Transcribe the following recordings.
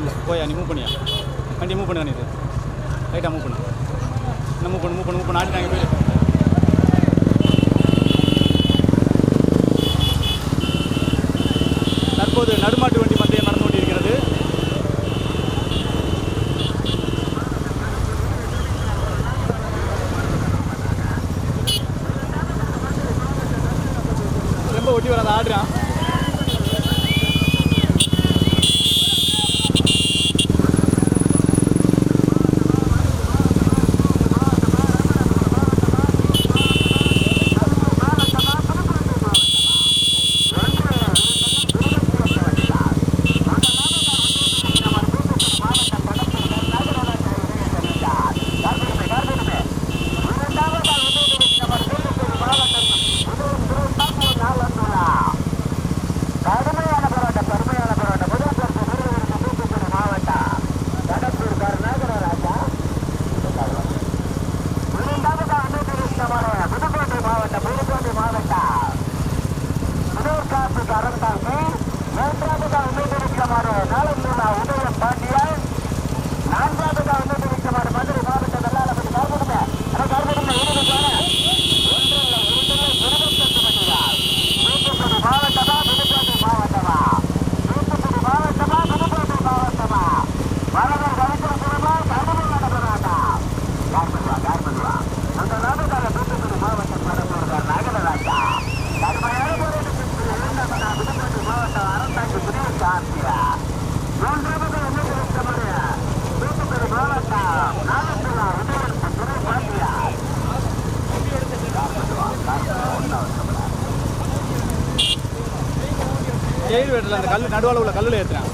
இல்லை. போயா நீ மூவ் பண்ணியா? வண்டியை மூவ் பண்ணு இது? லைட்டாக மூவ் பண்ணு. என்ன மூவ் பண்ணு மூவ் பண்ணு மூவ் பண்ணு. ஆடிட்டாங்க போய் தற்போது நடுமாட்டு வண்டி நடுவில் உள்ள கல்லில் ஏற்றுறாங்க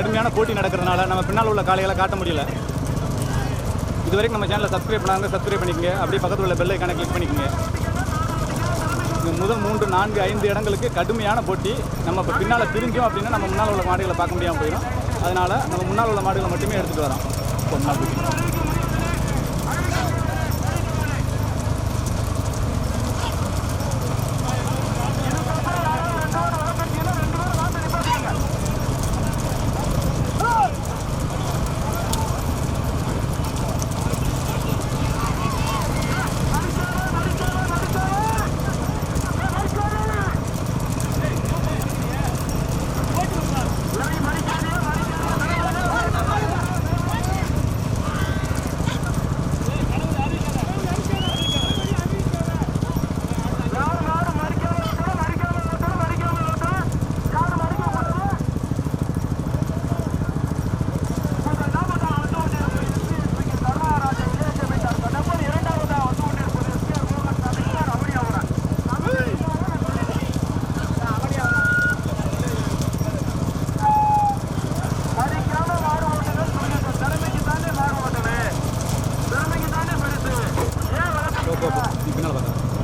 கடுமையான போட்டி நடக்கிறதுனால நம்ம பின்னால் உள்ள காலைகளை காட்ட முடியல. இதுவரைக்கும் நம்ம சேனலை சப்ஸ்கிரைப் பண்ணாங்க சப்ஸ்கிரைப் பண்ணிக்கங்க. அப்படியே பக்கத்தில் உள்ள பெல் ஐக்கானை கிளிக் பண்ணிக்கோங்க. முதல் மூன்று நான்கு ஐந்து இடங்களுக்கு கடுமையான போட்டி. நம்ம இப்போ பின்னால் திரிஞ்சோம் அப்படின்னா நம்ம முன்னால் உள்ள மாடுகளை பார்க்க முடியாமல் போயிடும். அதனால் நம்ம முன்னால் உள்ள மாடுகளை மட்டுமே எடுத்துகிட்டு வரோம். இப்போ முன்னாள் போட்டி போ போ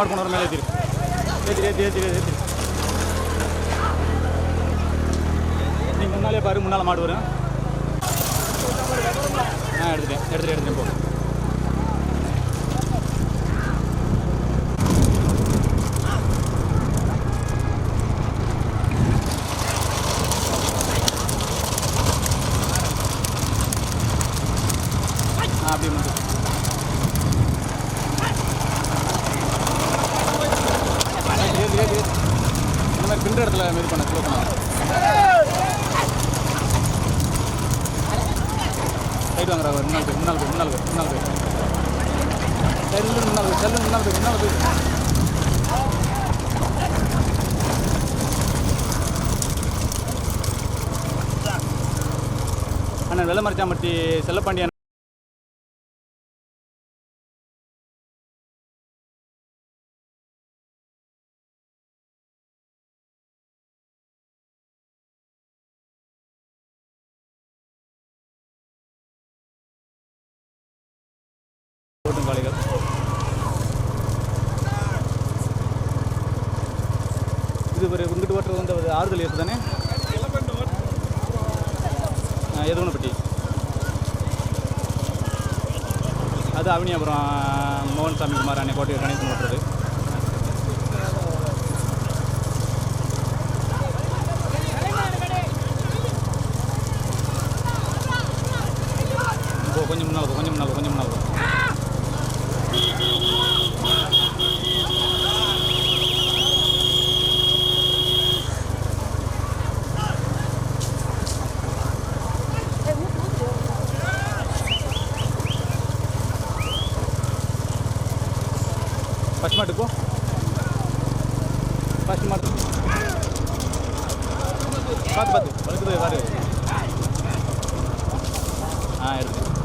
ಮಾಡ್ಕೊಂಡವ್ರ ಮೇಲೆ ಇದ್ದೀರಿ ಏತಿರಿ ಏತಿ ಏತಿರಿ ಏತಿರಿ நீங்கள் முன்னாலே பாரு முன்னால் மாடுவார் பீட்டாம்பட்டி செல்லப்பாண்டியன் கூட்டங்காலிகள் இது ஒரு இங்கிட்டு ஆறுதல் ஏசு தானே? அவனியாபுரம் மோகன் சாமி குமார் அன்னை கோட்டை கணேசன் ஓட்டுறது. ಫಸ್ಟ್ ಮಾಡಬೇಕು ಫಸ್ಟ್ ಮಾಡಬೇಕು ಬತ್ತು ಬತ್ತು ಬದುಕಿದ್ರೆ ಹಾಂ ಇರ್ತೀವಿ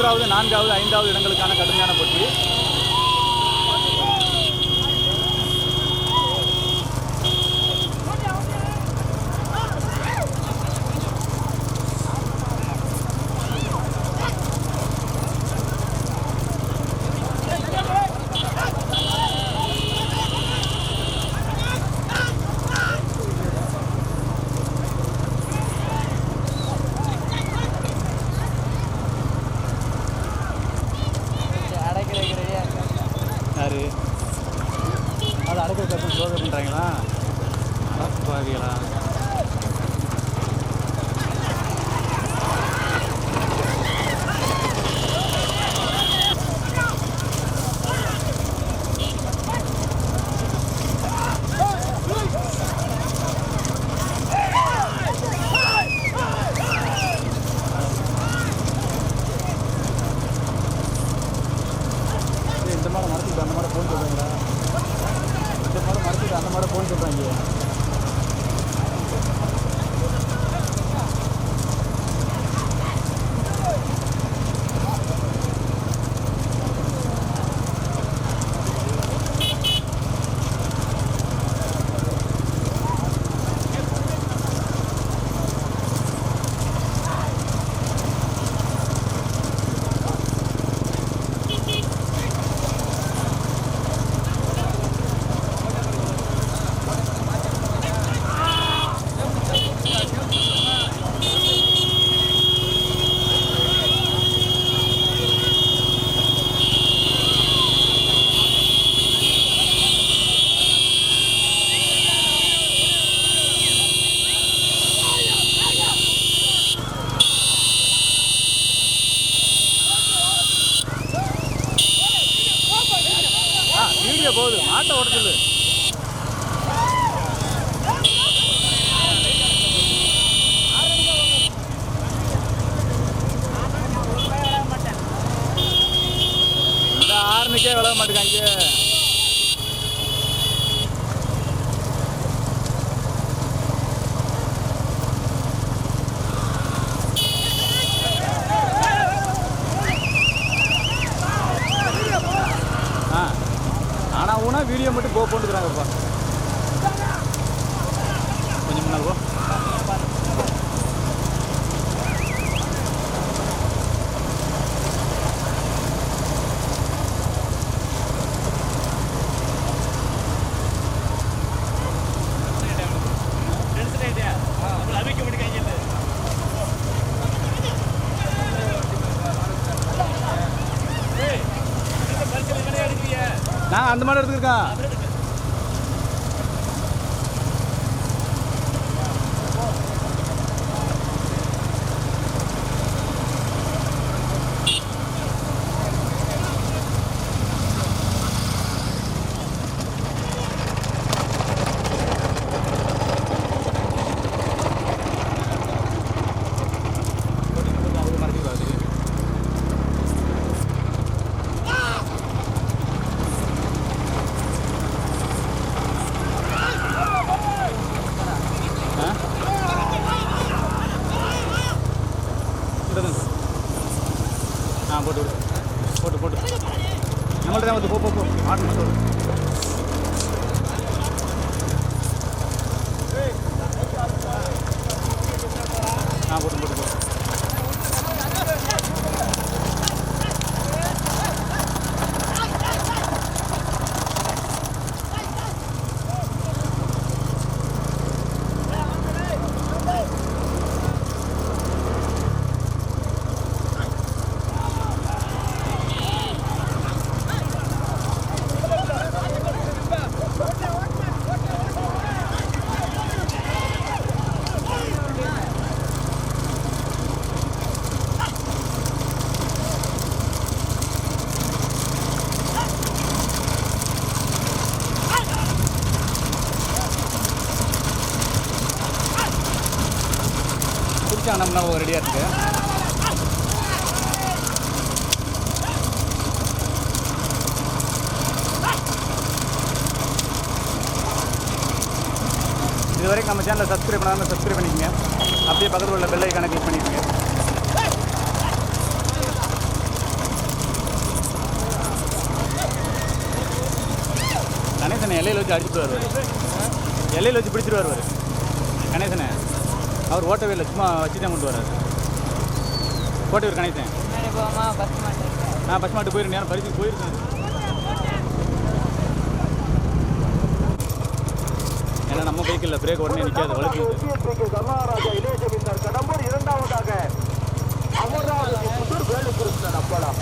மூன்றாவது நான்காவது ஐந்தாவது இடங்களுக்கான கடுமையான போட்டி. வீடியோ மட்டும் போ போட்டுக்கிறாங்கப்பா பண்ண ரெடியாக இருக்குது இதுவரைக்கும் நம்ம சேனலை சப்ஸ்கிரைப் பண்ணாமல் சப்ஸ்கிரைப் பண்ணிக்கங்க. அப்படியே பக்கத்தில் உள்ள பெல் கணக்கு கிளிக் பண்ணிக்கோங்க. கணேசனை இலையில் வச்சு அடிச்சுட்டு வருவார். இலையில் வச்சு பிடிச்சிட்டு வருவார். கணேசனை. அவர் ஓட்டவே இல்லை சும்மா வச்சு தான் கொண்டு வராரு கோட்டையூர் கணேசன். நான் பஸ் மாட்டு போயிருந்தேன். பரிசு போயிருந்தேன் ஏன்னா நம்ம பைக்கில் பிரேக் உடனே நிற்காது வலுக்கு இரண்டாவதாக அமராவதி புத்தூர் வேலுக்குருஷ்ணன் அப்படம்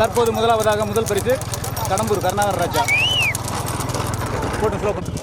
தற்போது முதலாவதாக முதல் பரிசு கடம்பூர் கருணாகர் ராஜா. போட்டு ஸ்லோ பண்ணு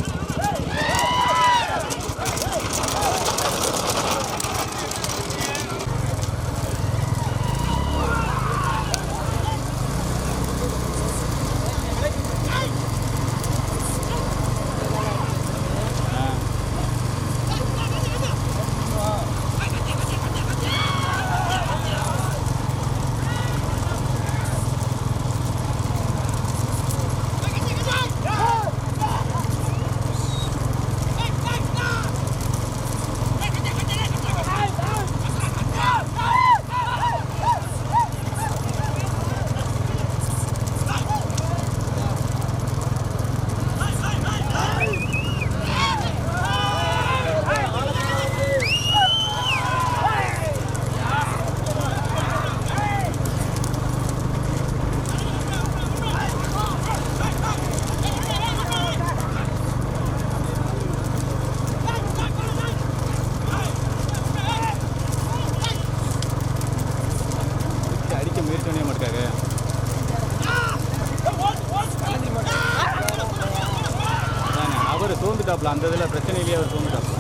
தோந்துட்டாப்ல அந்த இதில் பிரச்சனையிலேயே அவர் தோந்துட்டாப்ல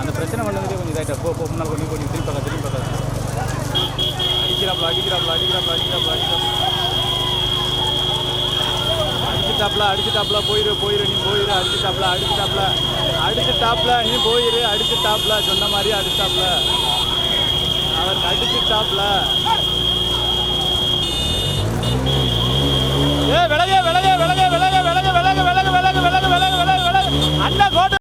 அந்த பிரச்சனை பண்ணதுலேயே கொஞ்சம் இதாகிட்டா போ போ முன்னால் கொஞ்சம் கொஞ்சம் திருப்பி பார்க்க திருப்பி பார்க்க அடிக்கிறாப்ல அடிக்கிறாப்ல அடிக்கிறாப்ல அடிக்கிறாப்ல அடிக்கிறாப்ல. அடிச்சுட்டாப்ல அடிச்சுட்டாப்ல போயிரு போயிரு நீ போயிரு அடிச்சுட்டாப்ல அடிச்சுட்டாப்ல. அடிச்சுட்டாப்ல நீ போயிரு அடிச்சுட்டாப்ல சொன்ன மாதிரி அடிச்சுட்டாப்ல. அவர் அடிச்சுட்டாப்ல ஏ விலக விலக விலக விலக விலக விலக விலக விலக விலக. అన్న కోట